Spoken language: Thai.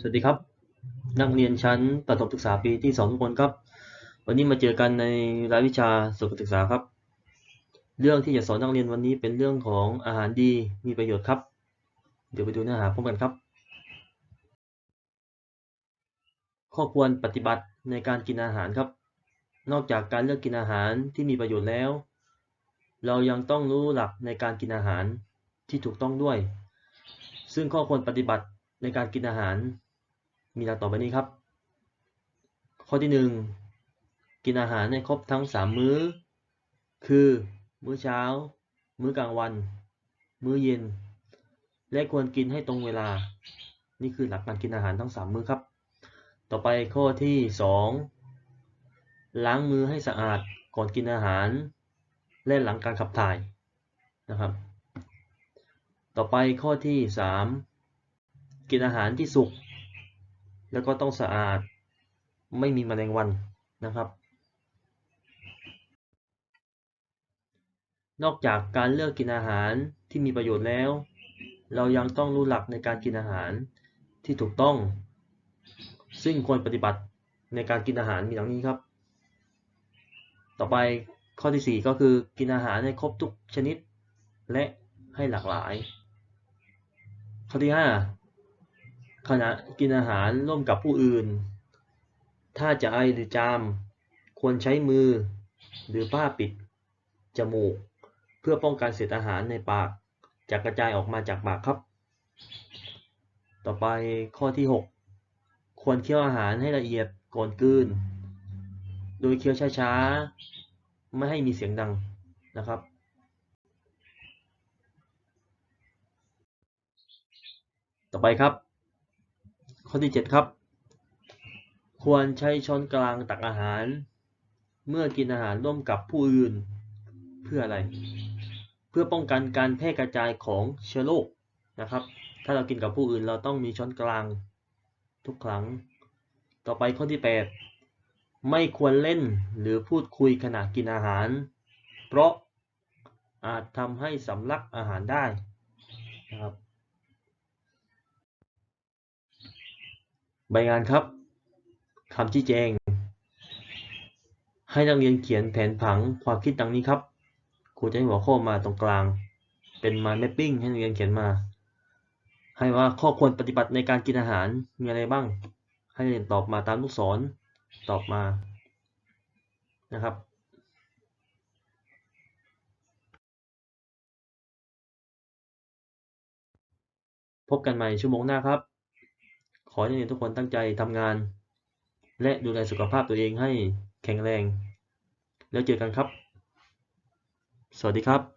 สวัสดีครับ นักเรียนชั้นประถมศึกษาปีที่สองทุกคนครับ วันนี้มาเจอกันในรายวิชาสุขศึกษาครับ เรื่องที่จะสอนนักเรียนวันนี้เป็นเรื่องของอาหารดีมีประโยชน์ครับ เดี๋ยวไปดูเนื้อหาพร้อมกันครับ ข้อควรปฏิบัติในการกินอาหารครับ นอกจากการเลือกกินอาหารที่มีประโยชน์แล้ว เรายังต้องรู้หลักในการกินอาหารที่ถูกต้องด้วย ซึ่งข้อควรปฏิบัติ ในการกินอาหาร มีดังต่อไปนี้ครับ ข้อที่หนึ่งกินอาหารให้ครบทั้งสามมื้อ คือ มื้อเช้า มื้อกลางวัน มื้อเย็น และควรกินให้ตรงเวลา นี่คือหลักการกินอาหารทั้งสามมื้อครับ ต่อไปข้อที่สองล้างมือให้สะอาดก่อนกินอาหาร และหลังการขับถ่ายนะครับ ต่อไปข้อที่สาม กินอาหารที่สุก แล้วก็ต้องสะอาดไม่มีมแมลงวันนะครับ นอกจากการเลือกกินอาหารที่มีประโยชน์แล้ว เรายังต้องรู้หลักในการกินอาหารที่ถูกต้อง ซึ่งควรปฏิบัติในการกินอาหารมีดังนี้ครับ ต่อไปข้อที่ 4 ก็คือกินอาหารให้ครบทุกชนิด และให้หลากหลาย ข้อที่ 5 ขณะกินอาหารร่วมกับผู้อื่น ถ้าจะไอหรือจาม ควรใช้มือ หรือผ้าปิด จมูก เพื่อป้องกันเศษอาหารในปากจะกระจายออกมาจากปากครับ ต่อไปข้อที่ 6 ควรเคี้ยวอาหารให้ละเอียดก่อนกลืน โดยเคี้ยวช้าๆ ไม่ให้มีเสียงดังนะครับต่อไปครับ อที่ 7 ครับ ควรใช้ช้อนกลางตักอาหาร เมื่อกินอาหารร่วมกับผู้อื่น เพื่ออะไร เพื่อป้องกันการแพร่กระจายของเชื้อโรคนะครับ ถ้าเรากินกับผู้อื่นเราต้องมีช้อนกลางทุกครั้ง ต่อไปข้อที่ 8 ไม่ควรเล่นหรือพูดคุยขณะกินอาหาร เพราะอาจทำให้สำลักอาหารได้นะครับ ใบงานครับคำชี้แจง ให้นักเรียนเขียนแผนผังความคิดดังนี้ครับครูจะให้หัวข้อมาตรงกลาง เป็น mind mapping ให้นักเรียนเขียนมา ให้ว่าข้อควรปฏิบัติในการกินอาหารมีอะไรบ้าง ให้นักเรียนตอบมาตามลูกศรตอบมานะครับพบกันใหม่ชั่วโมงหน้าครับ อให้นักเรียนทุกคนตั้งใจทำงาน และดูแลสุขภาพตัวเองให้แข็งแรง แล้วเจอกันครับ สวัสดีครับ